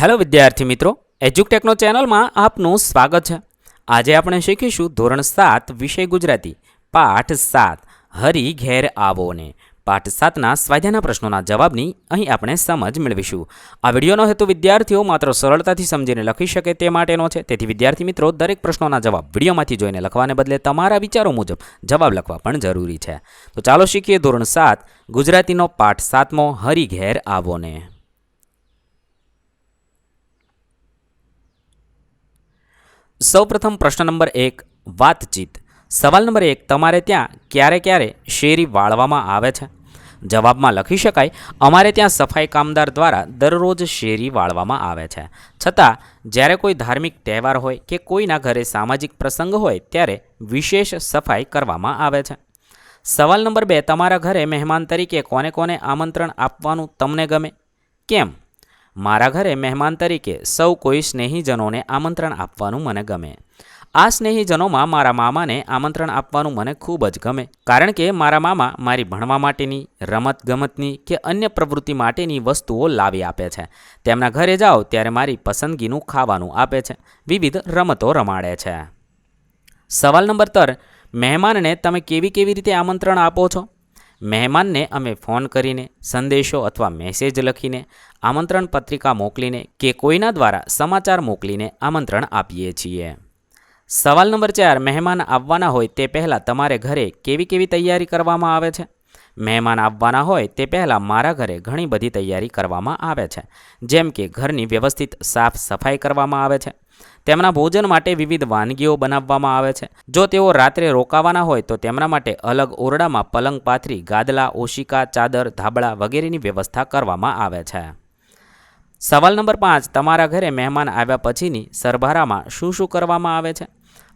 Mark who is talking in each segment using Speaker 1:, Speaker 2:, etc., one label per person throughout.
Speaker 1: Hello વિદ્યાર્થી મિત્રો, એજ્યુકટેકનો ચેનલમાં આપનું સ્વાગત છે. આજે આપણે શીખીશું ધોરણ સાત, વિષય ગુજરાતી, પાઠ સાત, હરી ઘેર આવો ને. પાઠ સાતના સ્વાધ્યાયના પ્રશ્નોના જવાબની અહીં આપણે સમજ મેળવીશું. આ વિડીયોનો હેતુ વિદ્યાર્થીઓ માત્ર સરળતાથી સમજીને લખી શકે તે માટેનો છે. તેથી વિદ્યાર્થી મિત્રો, દરેક પ્રશ્નોના જવાબ વિડીયોમાંથી જોઈને લખવાને બદલે તમારા વિચારો મુજબ જવાબ લખવા પણ જરૂરી છે. તો ચાલો શીખીએ ધોરણ સાત, ગુજરાતીનો પાઠ સાતમો, હરી ઘેર આવો ને. સૌપ્રથમ પ્રશ્ન નંબર એક, વાતચીત. સવાલ નંબર એક, તમારે ત્યાં ક્યારે ક્યારે શેરી વાળવામાં આવે છે? જવાબમાં લખી શકાય, અમારે ત્યાં સફાઈ કામદાર દ્વારા દરરોજ શેરી વાળવામાં આવે છે. છતાં, જ્યારે કોઈ ધાર્મિક તહેવાર હોય કે કોઈના ઘરે સામાજિક પ્રસંગ હોય, ત્યારે વિશેષ સફાઈ કરવામાં આવે છે. સવાલ નંબર બે, તમારા ઘરે મહેમાન તરીકે કોને કોને આમંત્રણ આપવાનું તમને ગમે? કેમ? મારા ઘરે મહેમાન તરીકે સૌ કોઈ સ્નેહીજનોને આમંત્રણ આપવાનું મને ગમે. આ સ્નેહીજનોમાં મારા મામાને આમંત્રણ આપવાનું મને ખૂબ જ ગમે. કારણ કે મારા મામા મારી ભણવા માટેની રમત ગમતની કે અન્ય પ્રવૃત્તિ માટેની વસ્તુઓ લાવી આપે છે. તેમના ઘરે જાઓ ત્યારે મારી પસંદગીનું ખાવાનું આપે છે. વિવિધ રમતો રમાડે છે. સવાલ નંબર તર મહેમાનને તમે કેવી કેવી રીતે આમંત્રણ આપો છો? મહેમાનને અમે ફોન કરીને, સંદેશો અથવા મેસેજ લખીને, આમંત્રણ પત્રિકા મોકલીને કે કોઈના દ્વારા સમાચાર મોકલીને આમંત્રણ આપીએ છીએ. સવાલ નંબર ચાર, મહેમાન આવવાના હોય તે પહેલાં તમારે ઘરે કેવી કેવી તૈયારી કરવામાં આવે છે? મહેમાન આવવાના હોય તે પહેલાં મારા ઘરે ઘણી બધી તૈયારી કરવામાં આવે છે, જેમ કે ઘરની વ્યવસ્થિત સાફ સફાઈ કરવામાં આવે છે તેમના ભોજન માટે વિવિધ વાનગીઓ બનાવવામાં આવે છે. જો તેઓ રાત્રે રોકાવાના હોય તો તેમના માટે અલગ ઓરડામાં પલંગ પાથરી, ગાદલા, ઓશિકા, ચાદર, ધાબળા વગેરેની વ્યવસ્થા કરવામાં આવે છે. સવાલ નંબર પાંચ, તમારા ઘરે મહેમાન આવ્યા પછીની સરભરામાં શું શું કરવામાં આવે છે?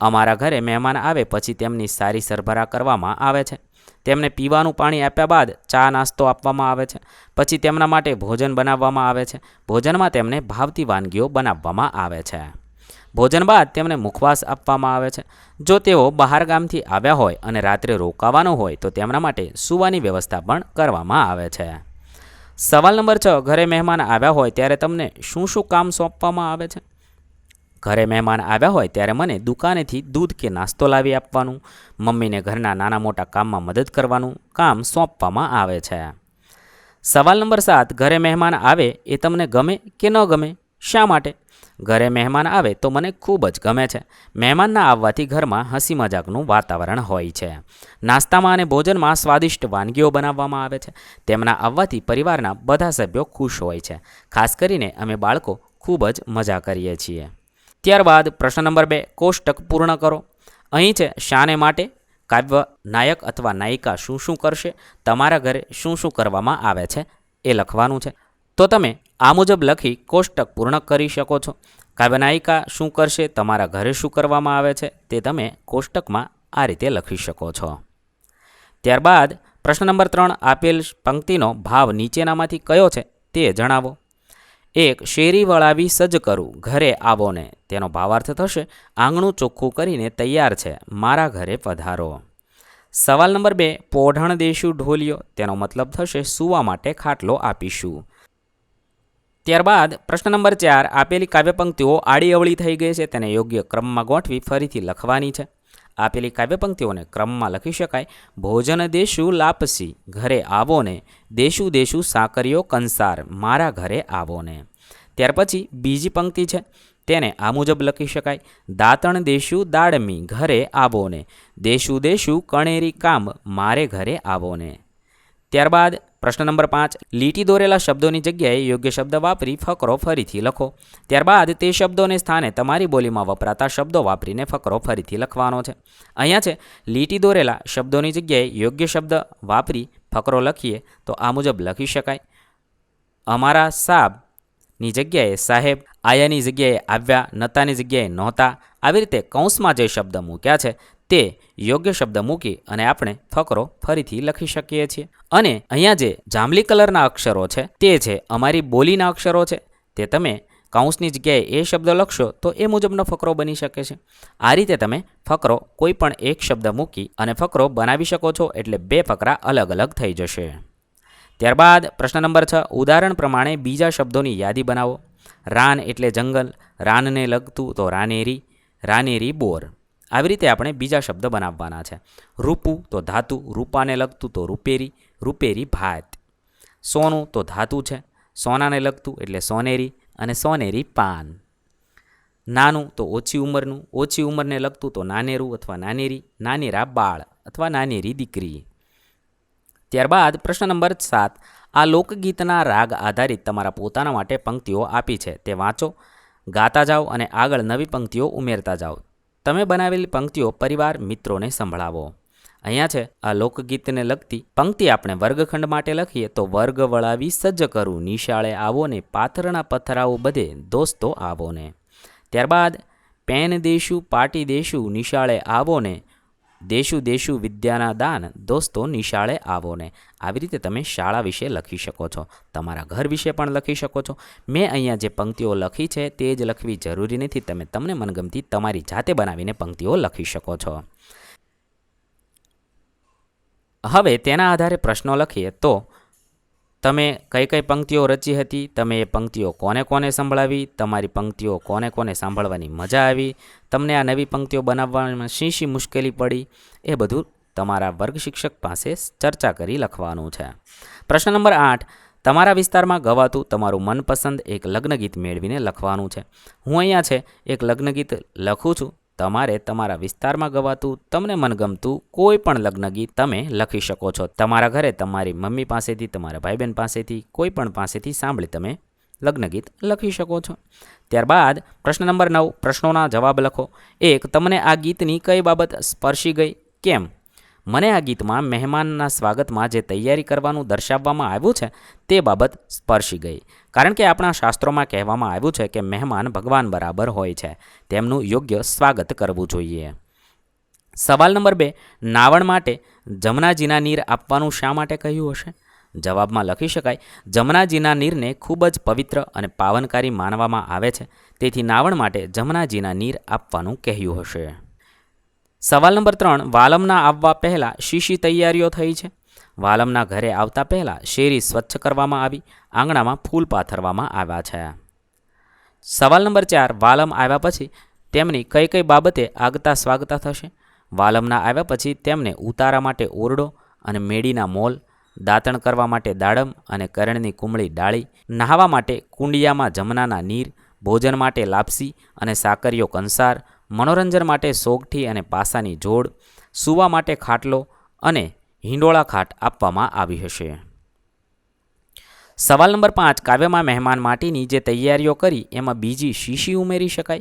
Speaker 1: અમારા ઘરે મહેમાન આવે પછી તેમની સારી સરભરા કરવામાં આવે છે. તેમને પીવાનું પાણી આપ્યા બાદ ચા નાસ્તો આપવામાં આવે છે. પછી તેમના માટે ભોજન બનાવવામાં આવે છે. ભોજનમાં તેમને ભાવતી વાનગીઓ બનાવવામાં આવે છે. ભોજન બાદ તેમને મુખવાસ આપવામાં આવે છે. જો તેઓ બહાર ગામથી આવ્યા હોય અને રાત્રે રોકાવાનું હોય, તો તેમના માટે સૂવાની વ્યવસ્થા પણ કરવામાં આવે છે. સવાલ નંબર છ, ઘરે મહેમાન આવ્યા હોય ત્યારે તમને શું શું કામ સોંપવામાં આવે છે? ઘરે મહેમાન આવ્યા હોય ત્યારે મને દુકાનેથી દૂધ કે નાસ્તો લાવી આપવાનું, મમ્મીને ઘરના નાના મોટા કામમાં મદદ કરવાનું કામ સોંપવામાં આવે છે. સવાલ નંબર સાત, ઘરે મહેમાન આવે એ તમને ગમે કે ન ગમે? શા માટે? ઘરે મહેમાન આવે તો મને ખૂબ જ ગમે છે. મહેમાનના આવવાથી ઘરમાં હસી મજાકનું વાતાવરણ હોય છે. નાસ્તામાં અને ભોજનમાં સ્વાદિષ્ટ વાનગીઓ બનાવવામાં આવે છે. તેમના આવવાથી પરિવારના બધા સભ્યો ખુશ હોય છે. ખાસ કરીને અમે બાળકો ખૂબ જ મજા કરીએ છીએ. ત્યારબાદ પ્રશ્ન નંબર બે, કોષ્ટક પૂર્ણ કરો. અહીં છે, શાને માટે કાવ્ય નાયક અથવા નાયિકા શું શું કરશે? તમારા ઘરે શું શું કરવામાં આવે છે? એ લખવાનું છે. તો તમે આ મુજબ લખી કોષ્ટક પૂર્ણ કરી શકો છો. કાવ્ય નાયિકા શું કરશે, તમારા ઘરે શું કરવામાં આવે છે, તે તમે કોષ્ટકમાં આ રીતે લખી શકો છો. ત્યારબાદ પ્રશ્ન નંબર ત્રણ, આપેલ પંક્તિનો ભાવ નીચેનામાંથી કયો છે, તે જણાવો. એક, શેરી વળાવી સજ્જ કરું, ઘરે આવો ને. તેનો ભાવાર્થ થશે, આંગણું ચોખ્ખું કરીને તૈયાર છે, મારા ઘરે પધારો. સવાલ નંબર બે, પોઢણ દેશું ઢોલિયો. તેનો મતલબ થશે, સૂવા માટે ખાટલો આપીશું. ત્યારબાદ પ્રશ્ન નંબર ચાર, આપેલી કાવ્યપંક્તિઓ આડી અવળી થઈ ગઈ છે, તેને યોગ્ય ક્રમમાં ગોઠવી ફરીથી લખવાની છે. આપેલી કાવ્યપંક્તિઓને ક્રમમાં લખી શકાય. ભોજન દેશું લાપસી, ઘરે આવો ને. દેશું દેશું સાકરીઓ કંસાર, મારા ઘરે આવો ને. ત્યાર પછી બીજી પંક્તિ છે. તેને આ મુજબ લખી શકાય. દાંતણ દેશું દાડમી, ઘરે આવો ને. દેશું દેશું કણેરી કામ, મારે ઘરે આવો ને. ત્યારબાદ પ્રશ્ન નંબર પાંચ, લીટી દોરેલા શબ્દોની જગ્યાએ યોગ્ય શબ્દ વાપરી ફકરો ફરીથી લખો. ત્યારબાદ તે શબ્દોને સ્થાને તમારી બોલીમાં વપરાતા શબ્દો વાપરીને ફકરો ફરીથી લખવાનો છે. અહીંયા છે, લીટી દોરેલા શબ્દોની જગ્યાએ યોગ્ય શબ્દ વાપરી ફકરો લખીએ તો આ મુજબ લખી શકાય. અમારા સાબની જગ્યાએ સાહેબ, આયાની જગ્યાએ આવ્યા, નતાની જગ્યાએ નહોતા આવી રીતે કૌંસમાં જે શબ્દ મૂક્યા છે, તે યોગ્ય શબ્દ મૂકી અને આપણે ફકરો ફરીથી લખી શકીએ છીએ. અને અહીંયા જે જાંબલી કલરના અક્ષરો છે, તે છે અમારી બોલીના અક્ષરો છે, તે તમે કૌંસની જગ્યાએ એ શબ્દ લખશો તો એ મુજબનો ફકરો બની શકે છે. આ રીતે તમે ફકરો કોઈ પણ એક શબ્દ મૂકી અને ફકરો બનાવી શકો છો એટલે બે ફકરા અલગ અલગ થઈ જશે. ત્યારબાદ પ્રશ્ન નંબર છ, ઉદાહરણ પ્રમાણે બીજા શબ્દોની યાદી બનાવો. રાન એટલે જંગલ, રાનને લગતું તો રાનેરી. રાનેરી બોર. આવી રીતે આપણે બીજા શબ્દ બનાવવાના છે. રૂપુ તો ધાતુ, રૂપાને લગતું તો રૂપેરી રૂપેરી ભાત. સોનું તો ધાતુ છે, સોનાને લગતું એટલે સોનેરી અને સોનેરી પાન. નાનું તો ઓછી ઉંમરનું, ઓછી ઉંમરને લગતું તો નાનેરું અથવા નાનેરી, નાનેરા બાળ અથવા નાનેરી દીકરી. ત્યારબાદ પ્રશ્ન નંબર સાત, આ લોકગીતના રાગ આધારિત તમારા પોતાના માટે પંક્તિઓ આપી છે. તે વાંચો. ગાતા જાઓ અને આગળ નવી પંક્તિઓ ઉમેરતા જાઓ. તમે બનાવેલી પંક્તિઓ પરિવાર મિત્રોને સંભળાવો. અહીંયા છે, આ લોકગીતને લગતી પંક્તિ આપણે વર્ગખંડ માટે લખીએ તો વર્ગ વળાવી સજ્જ કરું. નિશાળે આવો ને પાથરણા પથરાઓ બધે દોસ્તો આવો ને. ત્યારબાદ, પેન દેશું, પાટી દેશું, નિશાળે આવો ને દેશું દેશુ વિદ્યાના દાન, દોસ્તો નિશાળે આવો ને. આવી રીતે તમે શાળા વિશે લખી શકો છો. તમારા ઘર વિશે પણ લખી શકો છો. મેં અહીંયા જે પંક્તિઓ લખી છે તે જ લખવી જરૂરી નથી. તમે તમને મનગમતી તમારી જાતે બનાવીને પંક્તિઓ લખી શકો છો. હવે તેના આધારે પ્રશ્નો લખીએ તો તમે કઈ કઈ પંક્તિઓ રચી હતી? તમે એ પંક્તિઓ કોને કોને સંભળાવી? તમારી પંક્તિઓ કોને કોને સાંભળવાની મજા આવી? તમને આ નવી પંક્તિઓ બનાવવામાં શી શી મુશ્કેલી પડી? એ બધું તમારા વર્ગ શિક્ષક પાસે ચર્ચા કરી લખવાનું છે. પ્રશ્ન નંબર આઠ. તમારા વિસ્તારમાં ગવાતું તમારું મનપસંદ એક લગ્નગીત મેળવીને લખવાનું છે. હું અહીંયા છે એક લગ્ન ગીત લખું છું. તમારે તમારા વિસ્તારમાં ગવાતું, તમને મનગમતું કોઈ પણ લગ્ન ગીત તમે લખી શકો છો. તમારા ઘરે તમારી મમ્મી પાસેથી, તમારા ભાઈ બહેન પાસેથી, કોઈ પણ પાસેથી સાંભળી તમે લગ્ન ગીત લખી શકો છો. ત્યારબાદ પ્રશ્ન નંબર નવ, પ્રશ્નોના જવાબ લખો. એક, તમને આ ગીતની કઈ બાબત સ્પર્શી ગઈ? કેમ? મને આ ગીતમાં મહેમાનના સ્વાગતમાં જે તૈયારી કરવાનું દર્શાવવામાં આવ્યું છે, તે બાબત સ્પર્શી ગઈ. કારણ કે આપણા શાસ્ત્રોમાં કહેવામાં આવ્યું છે કે મહેમાન ભગવાન બરાબર હોય છે, તેમનું યોગ્ય સ્વાગત કરવું જોઈએ. સવાલ નંબર બે, નાવણ માટે જમનાજીના નીર આપવાનું શા માટે કહ્યું હશે? જવાબમાં લખી શકાય, જમનાજીના નીરને ખૂબ જ પવિત્ર અને પાવનકારી માનવામાં આવે છે, તેથી નાવણ માટે જમનાજીના નીર આપવાનું કહ્યું હશે. સવાલ નંબર ત્રણ, વાલમના આવવા પહેલાં શી શી તૈયારીઓ થઈ છે? વાલમના ઘરે આવતા પહેલાં શેરી સ્વચ્છ કરવામાં આવી, આંગણામાં ફૂલ પાથરવામાં આવ્યા છે. સવાલ નંબર ચાર, વાલમ આવ્યા પછી તેમની કઈ કઈ બાબતે આગતા સ્વાગતા થશે? વાલમના આવ્યા પછી તેમને ઉતારા માટે ઓરડો અને મેડીના મોલ, દાંતણ કરવા માટે દાડમ અને કરણની કુમળી ડાળી, નહાવા માટે કુંડિયામાં જમનાના નીર, ભોજન માટે લાપસી અને સાકરીઓ કંસાર, મનોરંજન માટે સોગઠી અને પાસાની જોડ, સૂવા માટે ખાટલો અને હિંડોળા ખાટ આપવામાં આવી હશે. સવાલ નંબર પાંચ, કાવ્યમાં મહેમાન માટેની જે તૈયારીઓ કરી, એમાં બીજી શીશી ઉમેરી શકાય?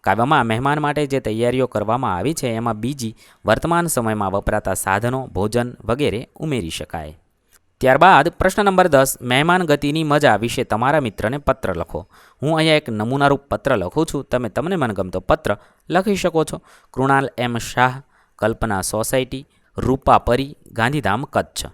Speaker 1: કાવ્યમાં મહેમાન માટે જે તૈયારીઓ કરવામાં આવી છે, એમાં બીજી વર્તમાન સમયમાં વપરાતા સાધનો, ભોજન વગેરે ઉમેરી શકાય. ત્યારબાદ પ્રશ્ન નંબર દસ, મહેમાન ગતિની મજા વિશે તમારા મિત્રને પત્ર લખો. હું અહીંયા એક નમૂનારૂપ પત્ર લખું છું, તમે તમને મનગમતો પત્ર લખી શકો છો. Krunal M Shah, Kalpana society Rupa Pari Gandhidham Kutch.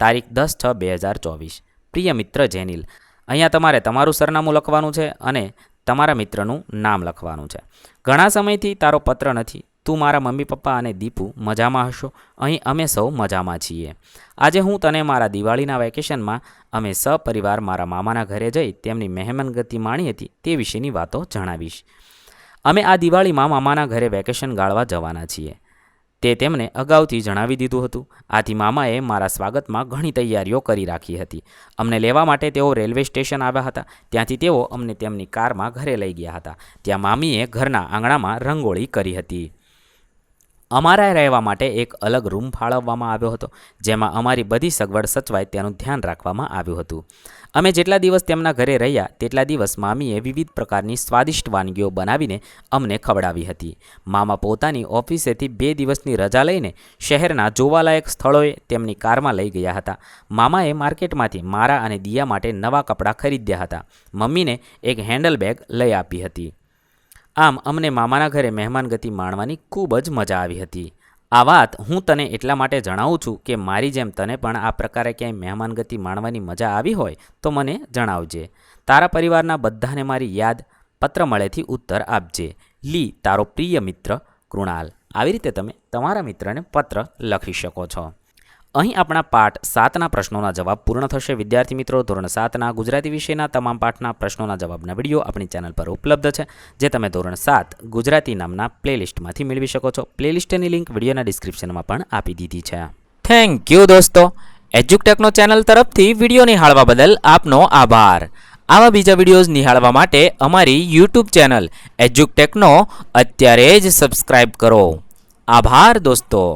Speaker 1: તારીખ દસ છ બે હજાર ચોવીસ. પ્રિય મિત્ર જેનિલ, અહીંયા તમારે તમારું સરનામું લખવાનું છે અને તમારા મિત્રનું નામ લખવાનું છે. ઘણા સમયથી તારો પત્ર નથી. તું મારા મમ્મી પપ્પા અને દીપુ મજામાં હશો. અહીં અમે સૌ મજામાં છીએ. આજે હું તને મારા દિવાળીના વેકેશનમાં અમે સપરિવાર મારા મામાના ઘરે જઈ તેમની મહેમાનગતિ માણી હતી તે વિશેની વાતો જણાવીશ. અમે આ દિવાળીમાં મામાના ઘરે વેકેશન ગાળવા જવાના છીએ. તે તેમને અગાઉથી જણાવી દીધું હતું. આથી મામાએ મારા સ્વાગતમાં ઘણી તૈયારીઓ કરી રાખી હતી. અમને લેવા માટે તેઓ રેલવે સ્ટેશન આવ્યા હતા. ત્યાંથી તેઓ અમને તેમની કારમાં ઘરે લઈ ગયા હતા. ત્યાં મામીએ ઘરના આંગણામાં રંગોળી કરી હતી. અમારા રહેવા માટે એક અલગ રૂમ ફાળવવામાં આવ્યો હતો, જેમાં અમારી બધી સગવડ સચવાય તેનું ધ્યાન રાખવામાં આવ્યું હતું. અમે જેટલા દિવસ તેમના ઘરે રહ્યા, તેટલા દિવસ મામીએ વિવિધ પ્રકારની સ્વાદિષ્ટ વાનગીઓ બનાવીને અમને ખવડાવી હતી. મામા પોતાની ઓફિસેથી બે દિવસની રજા લઈને શહેરના જોવાલાયક સ્થળોએ તેમની કારમાં લઈ ગયા હતા. મામાએ માર્કેટમાંથી મારા અને દિયા માટે નવા કપડાં ખરીદ્યા હતા. મમ્મીને એક હેન્ડલ બેગ લઈ આપી હતી. આમ અમને મામાના ઘરે મહેમાનગતિ માણવાની ખૂબ જ મજા આવી હતી. આ વાત હું તને એટલા માટે જણાવું છું કે મારી જેમ તને પણ આ પ્રકારે ક્યાંય મહેમાનગતિ માણવાની મજા આવી હોય તો મને જણાવજે. તારા પરિવારના બધાને મારી યાદ પત્ર મળેથી ઉત્તર આપજે. લી, તારો પ્રિય મિત્ર કૃણાલ. આવી રીતે તમે તમારા મિત્રને પત્ર લખી શકો છો. અહીં આપણા પાઠ સાતના પ્રશ્નોના જવાબ પૂર્ણ થશે. વિદ્યાર્થી મિત્રો, ધોરણ સાતના ગુજરાતી વિષયના તમામ પાઠના પ્રશ્નોના જવાબના વીડિયો આપણી ચેનલ પર ઉપલબ્ધ છે, જે તમે ધોરણ સાત ગુજરાતી નામના પ્લેલિસ્ટમાંથી મેળવી શકો છો. પ્લેલિસ્ટની લિંક વિડીયોના ડિસ્ક્રિપ્શનમાં પણ આપી દીધી છે. થેન્ક યુ દોસ્તો. એજ્યુકટેકનો ચેનલ તરફથી વીડિયો નિહાળવા બદલ આપનો આભાર. આવા બીજા વિડીયોઝ નિહાળવા માટે અમારી યુટ્યુબ ચેનલ એજ્યુકટેકનો અત્યારે જ સબસ્ક્રાઇબ કરો. આભાર દોસ્તો.